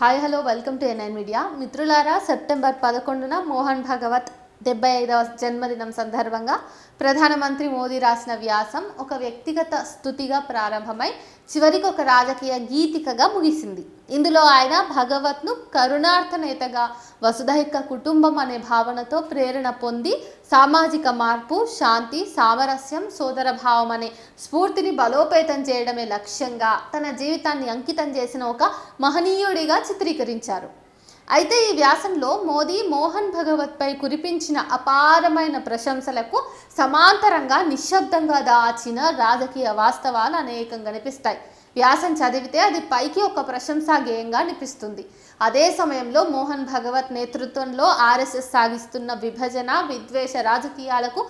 Hi hello welcome to ఎన్ఐన్ media. మిత్రులారా September పదకొండున మోహన్ భగవత్ డెబ్బై ఐదవ జన్మదినం సందర్భంగా ప్రధానమంత్రి మోదీ రాసిన వ్యాసం ఒక వ్యక్తిగత స్థుతిగా ప్రారంభమై చివరికి ఒక రాజకీయ గీతికగా ముగిసింది. ఇందులో ఆయన భగవత్ను కరుణార్థ నేతగా వసుధైక కుటుంబం అనే భావనతో ప్రేరణ పొంది సామాజిక మార్పు శాంతి సామరస్యం సోదరభావం అనే స్ఫూర్తిని బలోపేతం చేయడమే లక్ష్యంగా తన జీవితాన్ని అంకితం చేసిన ఒక మహనీయుడిగా చిత్రీకరించారు. అయితే ఈ వ్యాసంలో మోదీ మోహన్ భగవత్పై కురిపించిన అపారమైన ప్రశంసలకు సమాంతరంగా నిశ్శబ్దంగా దాచిన రాజకీయ వాస్తవాలు అనేకం కనిపిస్తాయి వ్యాసం చదివితే అది పైకి ఒక ప్రశంసా గేయంగా అనిపిస్తుంది. అదే సమయంలో మోహన్ భగవత్ నేతృత్వంలో ఆర్ఎస్ఎస్ సాగిస్తున్న విభజన విద్వేష రాజకీయాలకు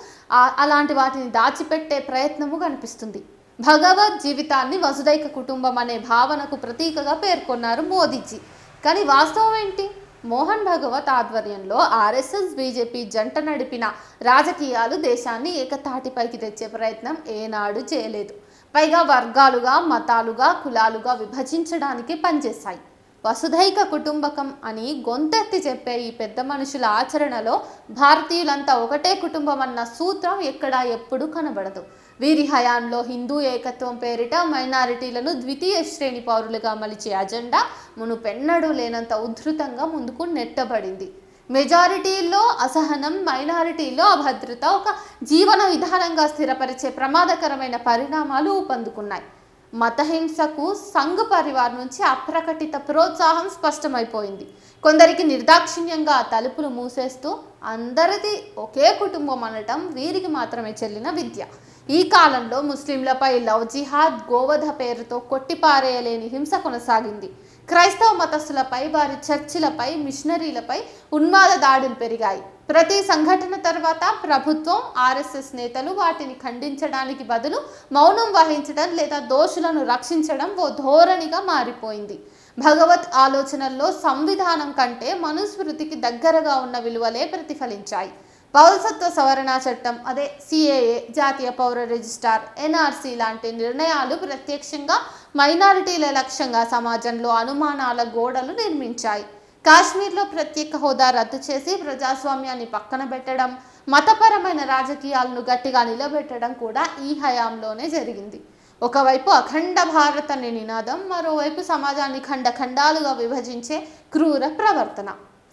అలాంటి వాటిని దాచిపెట్టే ప్రయత్నము కనిపిస్తుంది. భగవద్ జీవితాన్ని వసుదైక కుటుంబం అనే భావనకు ప్రతీకగా పేర్కొన్నారు మోదీజీ. కానీ వాస్తవం ఏంటి? మోహన్ భగవత్ ఆధ్వర్యంలో ఆర్ఎస్ఎస్ బీజేపీ జంట నడిపిన రాజకీయాలు దేశాన్ని ఏకతాటిపైకి తెచ్చే ప్రయత్నం ఏనాడు చేయలేదు. పైగా వర్గాలుగా మతాలుగా కులాలుగా విభజించడానికి పనిచేశాయి. వసుధైక కుటుంబకం అని గొంతెత్తి చెప్పే ఈ పెద్ద మనుషుల ఆచరణలో భారతీయులంతా ఒకటే కుటుంబం అన్న సూత్రం ఎక్కడా ఎప్పుడూ కనబడదు. వీరి హయాంలో హిందూ ఏకత్వం పేరిట మైనారిటీలను ద్వితీయ శ్రేణి పౌరులుగా మలిచే అజెండా మునుపెన్నడూ లేనంత ఉధృతంగా ముందుకు నెట్టబడింది. మెజారిటీల్లో అసహనం మైనారిటీల్లో అభద్రత ఒక జీవన విధానంగా స్థిరపరిచే ప్రమాదకరమైన పరిణామాలు ఊపందుకున్నాయి. మతహింసకు సంఘ పరివార్ నుంచి అప్రకటిత ప్రోత్సాహం స్పష్టమైపోయింది. కొందరికి నిర్దాక్షిణ్యంగా తలుపులు మూసేస్తూ అందరిది ఒకే కుటుంబం అనటం వీరికి మాత్రమే చెల్లిన విద్య. ఈ కాలంలో ముస్లింలపై లవ్ జిహాద్ గోవధ పేరుతో కొట్టిపారేయలేని హింస కొనసాగింది. క్రైస్తవ మతస్థులపై వారి చర్చిలపై మిషనరీలపై ఉన్మాద దాడులు పెరిగాయి. ప్రతి సంఘటన తర్వాత ప్రభుత్వం ఆర్ఎస్ఎస్ నేతలు వాటిని ఖండించడానికి బదులు మౌనం వహించడం లేదా దోషులను రక్షించడం ఓ ధోరణిగా మారిపోయింది. భగవత్ ఆలోచనల్లో సంవిధానం కంటే మనుస్మృతికి దగ్గరగా ఉన్న విలువలే ప్రతిఫలించాయి. పౌరసత్వ సవరణ చట్టం అదే సిఏఏ జాతీయ పౌర రిజిస్టార్ ఎన్ఆర్సీ లాంటి నిర్ణయాలు ప్రత్యక్షంగా మైనారిటీల లక్ష్యంగా సమాజంలో అనుమానాల గోడలు నిర్మించాయి. కాశ్మీర్లో ప్రత్యేక హోదా రద్దు చేసి ప్రజాస్వామ్యాన్ని పక్కన పెట్టడం మతపరమైన రాజకీయాలను గట్టిగా నిలబెట్టడం కూడా ఈ హయాంలోనే జరిగింది. ఒకవైపు అఖండ భారత్ అనే నినాదం మరోవైపు సమాజాన్ని ఖండ ఖండాలుగా విభజించే క్రూర ప్రవర్తన.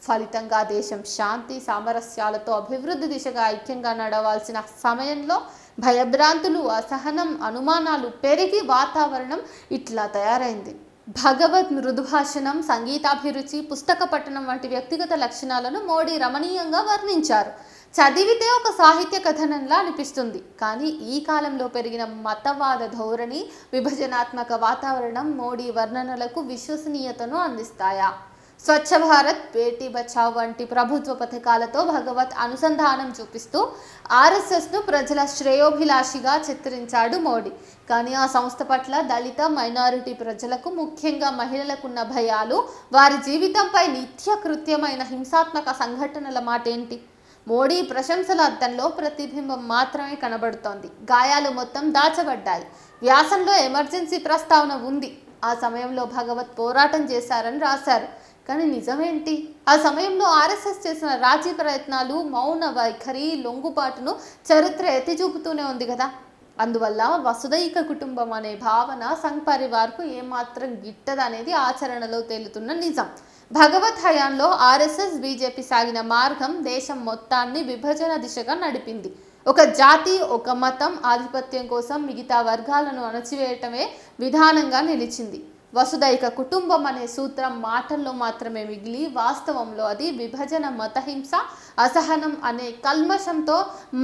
ఫలితంగా దేశం శాంతి సామరస్యాలతో అభివృద్ధి దిశగా ఐక్యంగా నడవాల్సిన సమయంలో భయభ్రాంతులు అసహనం అనుమానాలు పెరిగి వాతావరణం ఇట్లా తయారైంది. భగవద్ మృదుభాషణం సంగీతాభిరుచి పుస్తక పఠనం వంటి వ్యక్తిగత లక్షణాలను మోడీ రమణీయంగా వర్ణించారు. చదివితే ఒక సాహిత్య కథనంలా అనిపిస్తుంది. కానీ ఈ కాలంలో పెరిగిన మతవాద ధోరణి విభజనాత్మక వాతావరణం మోడీ వర్ణనలకు విశ్వసనీయతను అందిస్తాయా? స్వచ్ఛ భారత్ బేటీ బచావ్ వంటి ప్రభుత్వ పథకాలతో భగవత్ అనుసంధానం చూపిస్తూ ఆర్ఎస్ఎస్ను ప్రజల శ్రేయోభిలాషిగా చిత్రించాడు మోడీ. కానీ ఆ సంస్థ పట్ల దళిత మైనారిటీ ప్రజలకు ముఖ్యంగా మహిళలకున్న భయాలు వారి జీవితంపై నిత్య కృత్యమైన హింసాత్మక సంఘటనల మాట ఏంటి మోడీ ప్రశంసల అద్దంలో ప్రతిబింబం మాత్రమే కనబడుతోంది. గాయాలు మొత్తం దాచబడ్డాయి. వ్యాసంలో ఎమర్జెన్సీ ప్రస్తావన ఉంది. ఆ సమయంలో భగవత్ పోరాటం చేశారని రాశారు. కానీ నిజమేంటి? ఆ సమయంలో ఆర్ఎస్ఎస్ చేసిన రాజీ ప్రయత్నాలు మౌన వైఖరి లొంగుబాటును చరిత్ర ఎత్తి చూపుతూనే ఉంది కదా. అందువల్ల వసుదైక కుటుంబం అనే భావన సంఘ్ పరివార్కు ఏమాత్రం గిట్టదనేది ఆచరణలో తేలుతున్న నిజం. భగవత్ హయాంలో ఆర్ఎస్ఎస్ బీజేపీ సాగిన మార్గం దేశం మొత్తాన్ని విభజన దిశగా నడిపింది. ఒక జాతి ఒక మతం ఆధిపత్యం కోసం మిగతా వర్గాలను అణచివేయటమే విధానంగా నిలిచింది. వసుదైక కుటుంబం అనే సూత్రం మాటల్లో మాత్రమే మిగిలి వాస్తవంలో అది విభజన మతహింస అసహనం అనే కల్మషంతో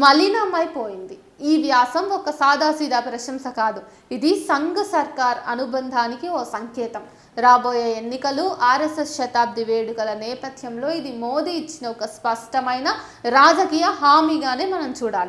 మలినమైపోయింది. ఈ వ్యాసం ఒక సాదాసీదా ప్రశంస కాదు. ఇది సంఘ్ సర్కార్ అనుబంధానికి ఓ సంకేతం. రాబోయే ఎన్నికలు ఆర్ఎస్ఎస్ శతాబ్ది వేడుకల నేపథ్యంలో ఇది మోదీ ఇచ్చిన ఒక స్పష్టమైన రాజకీయ హామీగానే మనం చూడాలి.